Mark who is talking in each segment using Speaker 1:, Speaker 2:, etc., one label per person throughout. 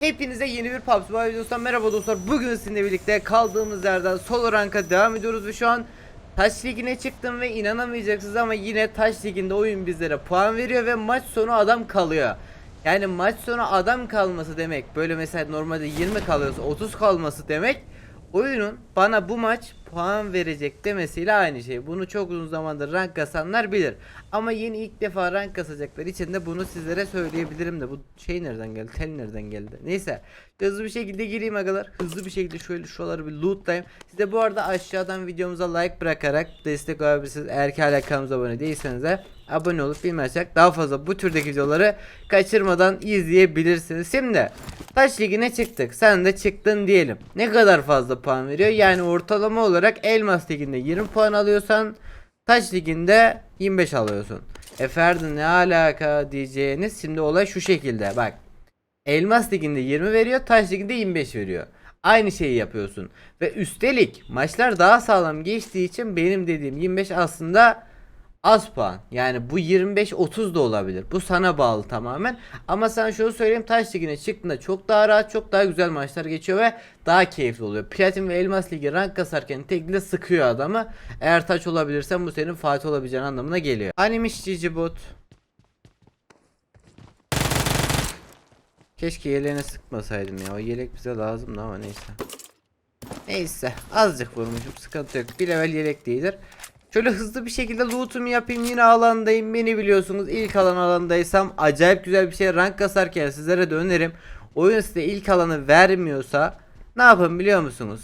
Speaker 1: Hepinize yeni bir PUBG Mobile videosundan merhaba dostlar. Bugün sizinle birlikte kaldığımız yerden solo ranka devam ediyoruz ve şu an Taş Ligi'ne çıktım ve inanamayacaksınız ama yine Taş Ligi'nde oyun bizlere puan veriyor ve maç sonu adam kalıyor. Yani maç sonu adam kalması demek böyle mesela normalde 20 kalıyorsa 30 kalması demek oyunun bana bu maç puan verecek demesiyle aynı şey. Bunu çok uzun zamandır rank kasanlar bilir. Ama yeni ilk defa rank kasacaklar için de bunu sizlere söyleyebilirim de bu şey nereden geldi? Tel nereden geldi? Neyse. Hızlı bir şekilde gireyim agalar. Hızlı bir şekilde şöyle şuraları bir lootlayayım. Siz de bu arada aşağıdan videomuza like bırakarak destek olabilirsiniz. Eğer ki hala kanalımıza abone değilseniz de abone olup açarak daha fazla bu türdeki videoları kaçırmadan izleyebilirsiniz. Şimdi Taş Ligi'ne çıktık. Sen de çıktın diyelim. Ne kadar fazla puan veriyor? Yani ortalama olarak Elmas Ligi'nde 20 puan alıyorsan Taş Ligi'nde 25 alıyorsun. E Ferdi ne alaka diyeceğiniz şimdi olay şu şekilde bak. Elmas Ligi'nde 20 veriyor, Taş Ligi'nde 25 veriyor. Aynı şeyi yapıyorsun. Ve üstelik maçlar daha sağlam geçtiği için benim dediğim 25 aslında az puan. Yani bu 25-30 da olabilir. Bu sana bağlı tamamen. Ama sana şunu söyleyeyim Taş Ligi'ne çıktığında çok daha rahat, çok daha güzel maçlar geçiyor ve daha keyifli oluyor. Platin ve Elmas Ligi rank kasarken tekli sıkıyor adamı. Eğer taç olabilirsen bu senin Fatih olabileceğin anlamına geliyor. Animmiş Cici Bot. Keşke yeleğine sıkmasaydım ya. O yelek bize lazımdı ama neyse. Neyse azıcık vurmuşum sıkıntı yok. Bir level yelek değildir. Şöyle hızlı bir şekilde loot'umu yapayım yine alandayım beni biliyorsunuz ilk alan alandaysam acayip güzel bir şey rank kasarken sizlere de öneririm. Oyun size ilk alanı vermiyorsa ne yapın biliyor musunuz?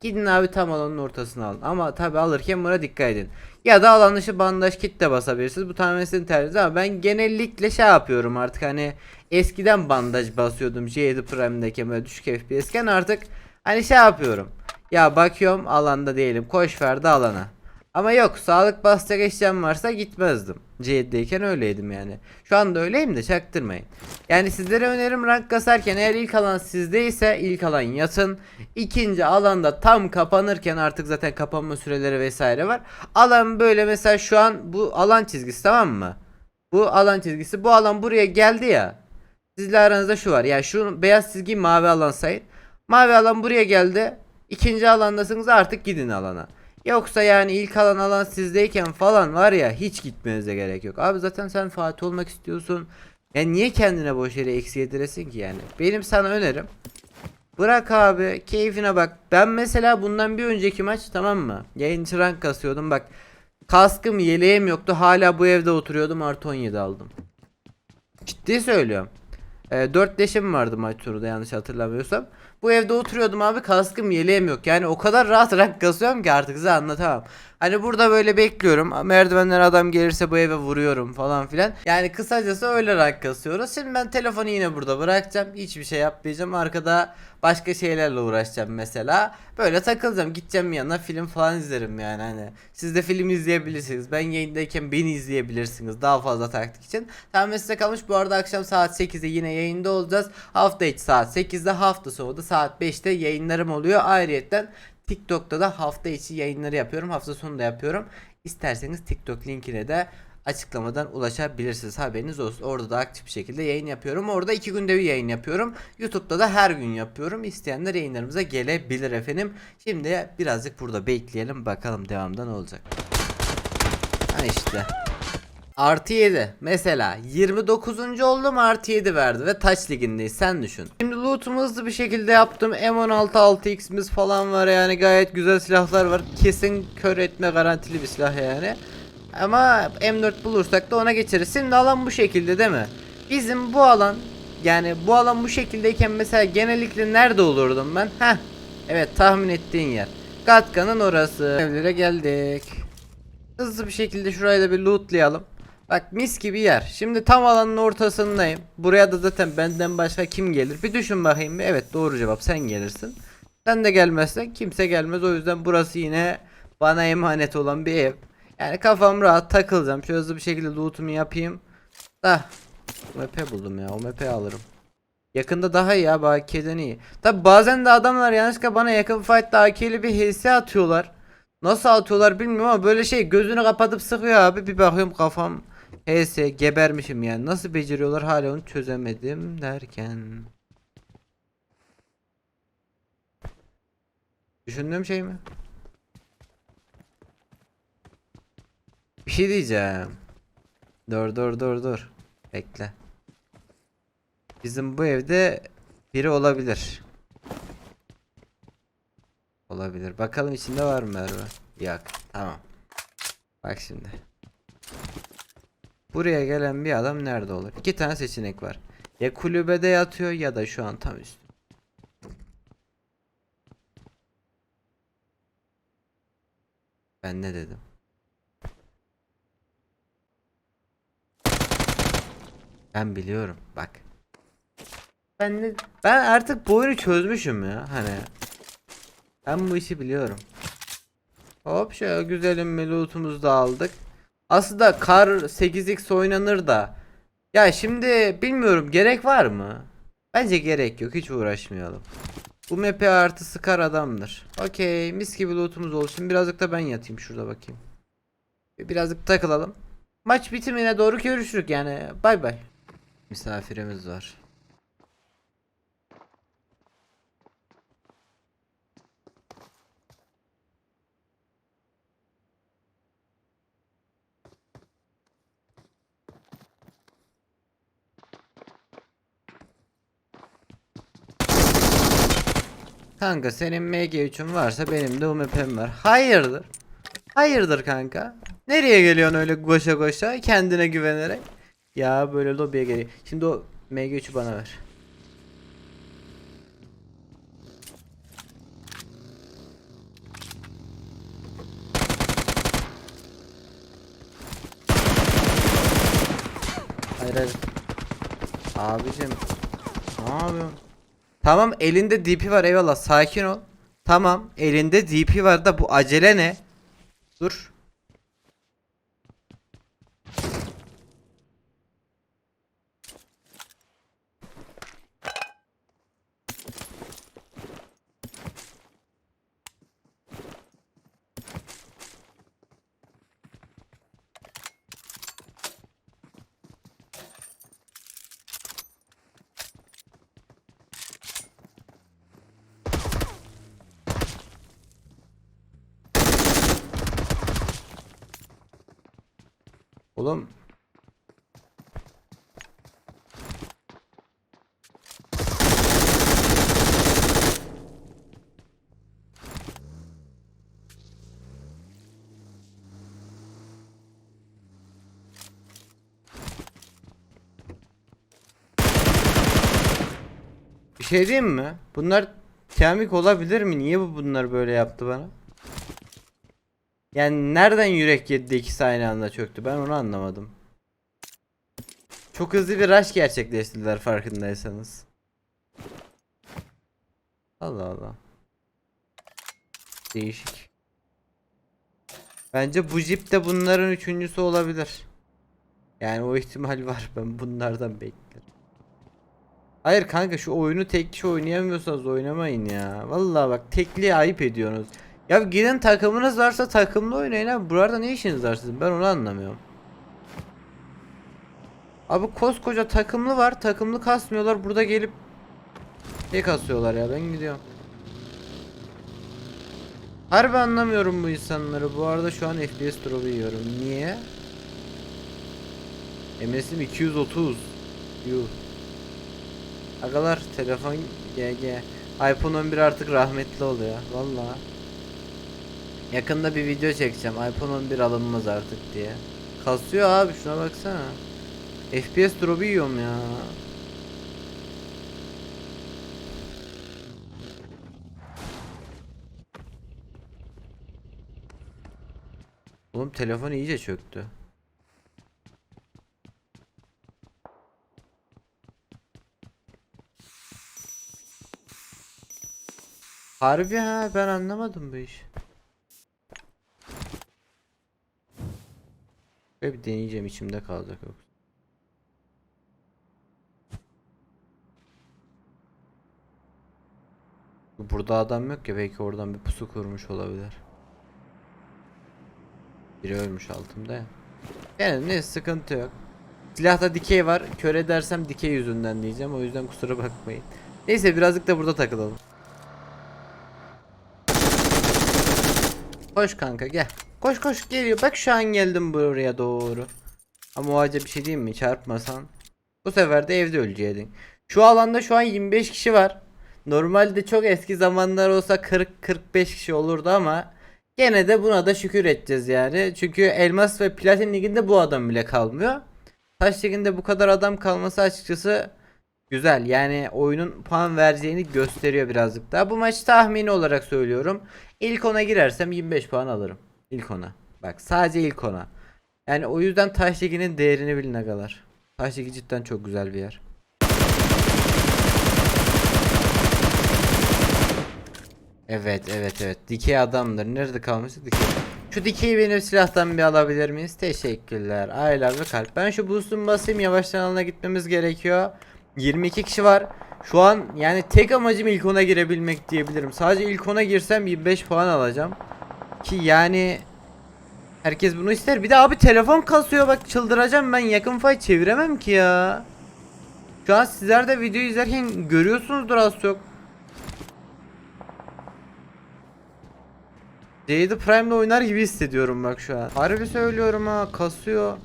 Speaker 1: Gidin abi tam alanın ortasına alın ama tabi alırken buna dikkat edin. Ya da alan dışı bandaj kit de basabilirsiniz bu tamamen tercihiniz ama ben genellikle şey yapıyorum artık hani eskiden bandaj basıyordum J7 Prime'deki böyle düşük FPS'ken artık hani şey yapıyorum. Ya bakıyorum alanda değilim koş verdi alana. Ama yok sağlık basacak eşyam varsa gitmezdim. C7'deyken öyleydim yani. Şu anda öyleyim de çaktırmayın. Yani sizlere önerim rank kasarken eğer ilk alan sizdeyse ilk alan yatın. İkinci alanda tam kapanırken artık zaten kapanma süreleri vesaire var. Alan böyle mesela şu an bu alan çizgisi tamam mı? Bu alan çizgisi bu alan buraya geldi ya. Sizle aranızda şu var. Yani şu beyaz çizgi mavi alan sayın. Mavi alan buraya geldi. İkinci alandasınız artık gidin alana. Yoksa yani ilk alan alan sizdeyken falan var ya hiç gitmenize gerek yok. Abi zaten sen Fatih olmak istiyorsun. Yani niye kendine boş yere eksi yediresin ki yani? Benim sana önerim. Bırak abi keyfine bak. Ben mesela bundan bir önceki maç tamam mı? Yayıncı rank kasıyordum bak. Kaskım yeleğim yoktu hala bu evde oturuyordum artı 17 aldım. Ciddi söylüyorum. E, 4 leşim vardı maç sonunda yanlış hatırlamıyorsam. Bu evde oturuyordum abi kaskım yeleğim yok. Yani o kadar rahat rank kasıyorum ki artık size anlatamam. Hani burada böyle bekliyorum. Merdivenler adam gelirse bu eve vuruyorum falan filan. Yani kısacası öyle rank kasıyoruz. Şimdi ben telefonu yine burada bırakacağım. Hiçbir şey yapmayacağım. Arkada başka şeylerle uğraşacağım mesela. Böyle takılacağım. Gideceğim yanına film falan izlerim yani hani. Siz de film izleyebilirsiniz. Ben yayındayken beni izleyebilirsiniz. Daha fazla taktik için. Tamam size kalmış. Bu arada akşam saat 8'de yine yayında olacağız. Hafta içi saat 8'de hafta sonu da saat 5'te yayınlarım oluyor. Ayrıyetten TikTok'ta da hafta içi yayınları yapıyorum. Hafta sonu da yapıyorum. İsterseniz TikTok linkine de açıklamadan ulaşabilirsiniz. Haberiniz olsun. Orada da aktif bir şekilde yayın yapıyorum. Orada iki günde bir yayın yapıyorum. YouTube'da da her gün yapıyorum. İsteyenler yayınlarımıza gelebilir efendim. Şimdi birazcık burada bekleyelim. Bakalım devamda ne olacak. Ha işte. Artı 7 mesela 29. oldum artı 7 verdi ve taç ligindeyiz sen düşün. Şimdi lootumu hızlı bir şekilde yaptım M16 6x'imiz falan var yani gayet güzel silahlar var kesin kör etme garantili bir silah yani. Ama M4 bulursak da ona geçeriz. Şimdi alan bu şekilde değil mi? Bizim bu alan yani bu alan bu şekildeyken mesela genellikle nerede olurdum ben? Heh evet tahmin ettiğin yer. Gatka'nın orası. Evlere geldik. Hızlı bir şekilde şurayı da bir lootlayalım. Bak mis gibi yer. Şimdi tam alanın ortasındayım. Buraya da zaten benden başka kim gelir? Bir düşün bakayım. Evet doğru cevap sen gelirsin. Sen de gelmezsen kimse gelmez. O yüzden burası yine bana emanet olan bir ev. Yani kafam rahat takılacağım. Şöyle hızlı bir şekilde loot'umu yapayım. Da. OMP buldum ya. OMP alırım. Yakında daha iyi ya. AK'den iyi. Tabi bazen de adamlar yanlışlıkla bana yakın fight'ta AK'li bir HS atıyorlar. Nasıl atıyorlar bilmiyorum ama böyle şey gözünü kapatıp sıkıyor abi. Bir bakıyorum kafam HS gebermişim yani. Nasıl beceriyorlar hala onu çözemedim derken. Düşündüğüm şey mi? Bir şey diyeceğim. Dur dur dur dur. Bekle. Bizim bu evde biri olabilir. Olabilir. Bakalım içinde var mı Merve? Yok. Tamam. Bak şimdi. Buraya gelen bir adam nerede olur? İki tane seçenek var. Ya kulübede yatıyor ya da şu an tam üstü. Ben ne dedim? Ben biliyorum bak. Ben ne ben artık bu oyunu çözmüşüm ya hani. Ben bu işi biliyorum. Hop şöyle güzelim lootumuzu da aldık. Aslında kar 8x oynanır da. Ya şimdi bilmiyorum gerek var mı? Bence gerek yok hiç uğraşmayalım. Bu mp artı sıkar adamdır. Okey mis gibi lootumuz olsun. Birazcık da ben yatayım şurada bakayım. Birazcık takılalım. Maç bitimine doğru görüşürük yani. Bay bay. Misafirimiz var. Kanka senin MG3'ün varsa benim de UMP'm var. Hayırdır? Hayırdır kanka? Nereye geliyorsun öyle koşa koşa kendine güvenerek? Ya böyle lobiye geliyor. Şimdi o MG3'ü bana ver. Hayır hayır. Abicim. Ne yapıyorsun? Tamam elinde DP var eyvallah sakin ol. Tamam elinde DP var da bu acele ne? Dur. Oğlum. Bir şey diyeyim mi? Bunlar kemik olabilir mi? Niye bu bunlar böyle yaptı bana? Yani nereden yürek yedi ikisi aynı anda çöktü ben onu anlamadım. Çok hızlı bir rush gerçekleştirdiler farkındaysanız. Allah Allah. Değişik. Bence bu jip de bunların üçüncüsü olabilir. Yani o ihtimal var ben bunlardan beklerim. Hayır kanka şu oyunu tek kişi oynayamıyorsanız oynamayın ya. Vallahi bak tekliğe ayıp ediyorsunuz. Ya gidin takımınız varsa takımlı oynayın abi. Burada ne işiniz var sizin? Ben onu anlamıyorum. Abi koskoca takımlı var. Takımlı kasmıyorlar. Burada gelip şey kasıyorlar ya. Ben gidiyorum. Harbi anlamıyorum bu insanları. Bu arada şu an FPS drop'u yiyorum. Niye? MS'im 230. Yuh. Agalar telefon GG. iPhone 11 artık rahmetli oluyor. Vallahi. Yakında bir video çekeceğim. iPhone 11 alınmaz artık diye. Kasıyor abi şuna baksana. FPS drop'u yiyorum ya. Oğlum telefon iyice çöktü. Harbi ha ben anlamadım bu iş. Şöyle bir deneyeceğim içimde kalacak yoksa. Burada adam yok ya belki oradan bir pusu kurmuş olabilir. Biri ölmüş altımda ya. Yani ne sıkıntı yok. Silahta dikey var. Kör edersem dikey yüzünden diyeceğim. O yüzden kusura bakmayın. Neyse birazcık da burada takılalım. Koş kanka gel. Koş koş geliyor. Bak şu an geldim buraya doğru. Ama o acaba bir şey diyeyim mi? Çarpmasan. Bu sefer de evde öleceydin. Şu alanda şu an 25 kişi var. Normalde çok eski zamanlar olsa 40-45 kişi olurdu ama gene de buna da şükür edeceğiz yani. Çünkü Elmas ve Platin Ligi'nde bu adam bile kalmıyor. Taş Ligi'nde bu kadar adam kalması açıkçası güzel. Yani oyunun puan vereceğini gösteriyor birazcık daha. Bu maç tahmini olarak söylüyorum. İlk ona girersem 25 puan alırım. İlk ona. Bak sadece ilk ona. Yani o yüzden Taş değerini bilin agalar. Taş cidden çok güzel bir yer. Evet evet evet. Dikey adamdır. Nerede kalmıştı dikey? Şu dikeyi benim silahtan bir alabilir miyiz? Teşekkürler. Aylar ve kalp. Ben şu boost'umu basayım. Yavaştan alana gitmemiz gerekiyor. 22 kişi var. Şu an yani tek amacım ilk ona girebilmek diyebilirim. Sadece ilk ona girsem 25 puan alacağım. Ki yani herkes bunu ister. Bir de abi telefon kasıyor bak çıldıracağım ben yakın fay çeviremem ki ya. Şu an sizler de video izlerken görüyorsunuzdur az çok. Jade Prime'le oynar gibi hissediyorum bak şu an. Harbi söylüyorum ha kasıyor.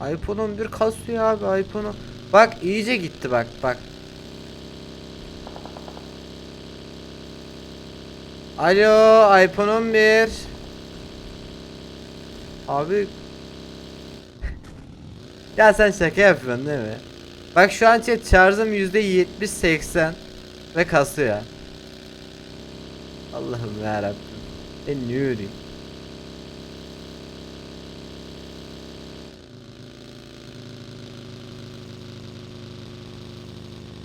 Speaker 1: iPhone 11 kasıyor abi iPhone. on- Bak iyice gitti bak bak. Alo iPhone 11. Abi Ya sen şaka yapıyorsun değil mi? Bak şu an chat şarjım %70-80 ve kasıyor. Allah'ım yarabbim. Ben ne öreyim?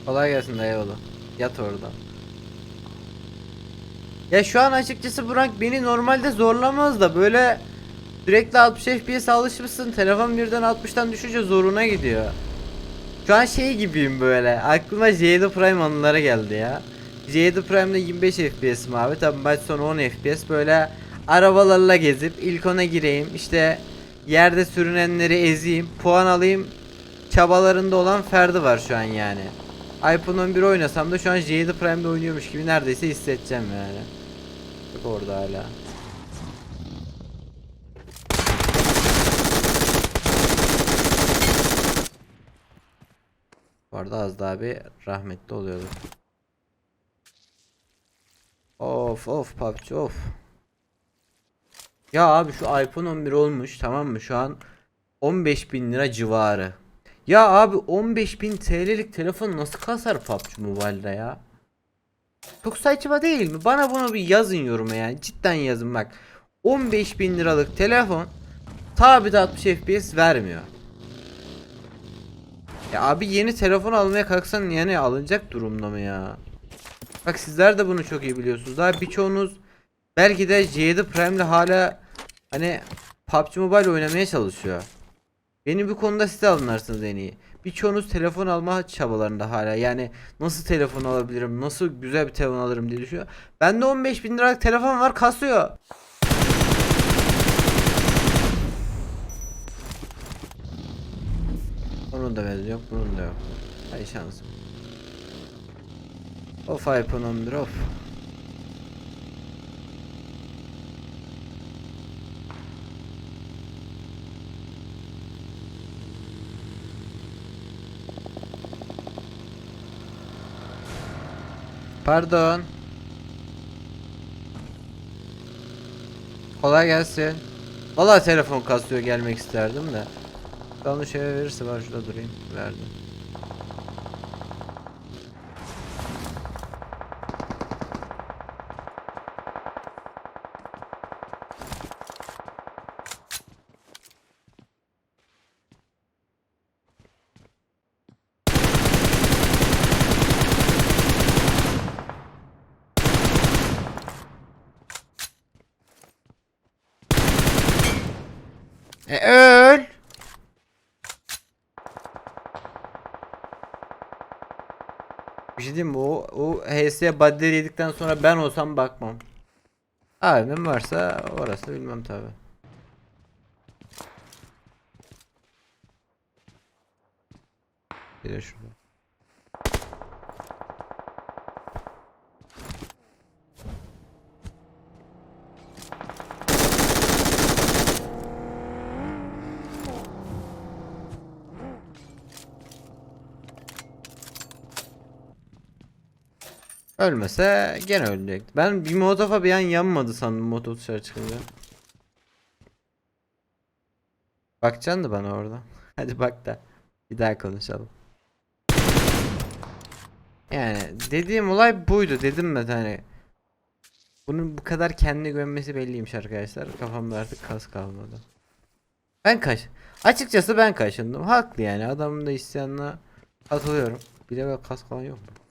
Speaker 1: Kolay gelsin dayı oğlum. Yat orada. Ya şu an açıkçası bu rank beni normalde zorlamaz da böyle sürekli 60 FPS alışmışsın telefon birden 60'tan düşünce zoruna gidiyor. Şu an şey gibiyim böyle aklıma Jade Prime anıları geldi ya. Jade Prime'de 25 FPS'im abi tabi maç sonu 10 FPS böyle arabalarla gezip ilk ona gireyim işte yerde sürünenleri ezeyim puan alayım çabalarında olan Ferdi var şu an yani. iPhone 11 oynasam da şu an Jade Prime'de oynuyormuş gibi neredeyse hissedeceğim yani. Bak orada hala. Bu arada az daha bir rahmetli oluyordu. Of of PUBG of. Ya abi şu iPhone 11 olmuş tamam mı şu an 15 bin lira civarı. Ya abi 15 bin TL'lik telefon nasıl kasar PUBG Mobile'da ya? Çok saçma değil mi? Bana bunu bir yazın yoruma yani. Cidden yazın bak. 15 bin liralık telefon tabi de 60 FPS vermiyor. Ya abi yeni telefon almaya kalksan yani alınacak durumda mı ya? Bak sizler de bunu çok iyi biliyorsunuz. Daha birçoğunuz belki de J7 Prime'le hala hani PUBG Mobile oynamaya çalışıyor. Beni bu konuda siz anlarsınız en iyi. Birçoğunuz telefon alma çabalarında hala. Yani nasıl telefon alabilirim, nasıl güzel bir telefon alırım diye düşünüyor. Bende 15 bin liralık telefon var kasıyor. Onun da benzin yok, bunun da yok. Hay şansım. Of iPhone 11 of. Pardon. Kolay gelsin. Vallahi telefon kasıyor gelmek isterdim de. Bana şey verirse ben şurada durayım. Verdim. E öl. Mi? O, o HS body'leri yedikten sonra ben olsam bakmam. Abimim varsa orası bilmem tabi. Bir de şurada. Ölmese gene ölecekti. Ben bir molotofa bir an yanmadı sandım motor dışarı çıkınca. Bakacaksın da bana orada. Hadi bak da bir daha konuşalım. Yani dediğim olay buydu dedim ben hani. Bunun bu kadar kendine güvenmesi belliymiş arkadaşlar. Kafamda artık kas kalmadı. Ben kaç. Açıkçası ben kaşındım. Haklı yani. Adamın da isyanına katılıyorum. Bir de böyle kas falan yok mu?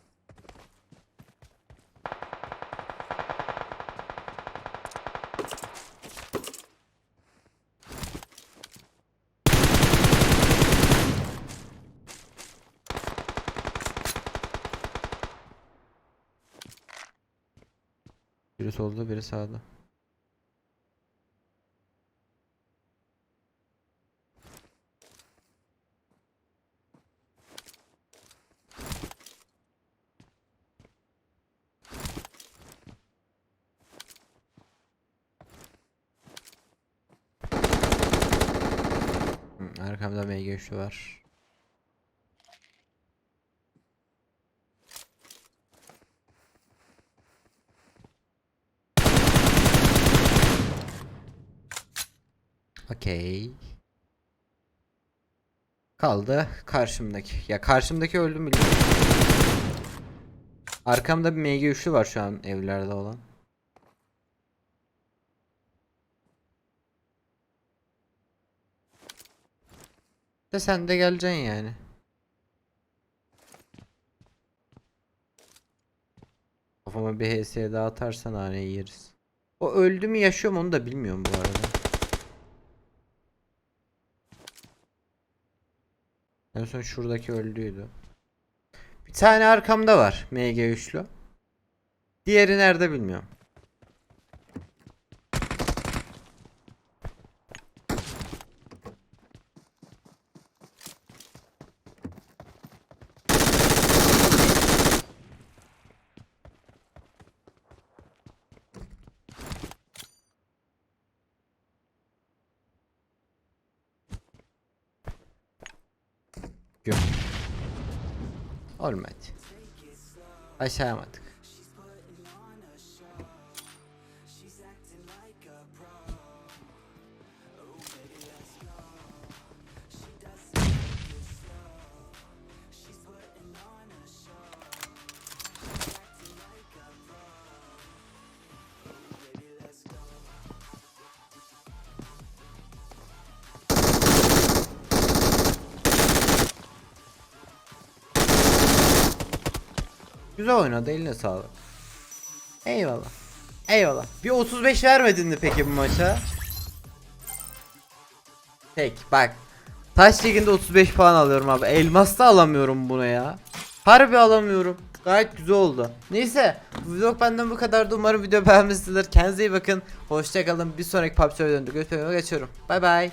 Speaker 1: Biri solda biri sağda. Hı, Arkamda MG üçlü var. Okey. Kaldı karşımdaki. Ya karşımdaki öldü mü bilmiyorum. Arkamda bir MG üçlü var şu an evlerde olan. De sen de geleceksin yani. Kafama bir HS daha atarsan hani yeriz. O öldü mü yaşıyor mu onu da bilmiyorum bu arada. En son şuradaki öldüydü. Bir tane arkamda var MG üçlü. Diğeri nerede bilmiyorum. Yok. Olmadı. Başaramadık. Güzel oynadı eline sağlık. Eyvallah. Eyvallah. Bir 35 vermedin mi peki bu maça? Tek bak. Taş liginde 35 puan alıyorum abi. Elmas'ta alamıyorum bunu ya. Harbi alamıyorum. Gayet güzel oldu. Neyse. Bu vlog benden bu kadardı. Umarım video beğenmişsinizdir. Kendinize iyi bakın. Hoşçakalın. Bir sonraki PUBG videoda görüşmek üzere. Geçiyorum. Bay bay.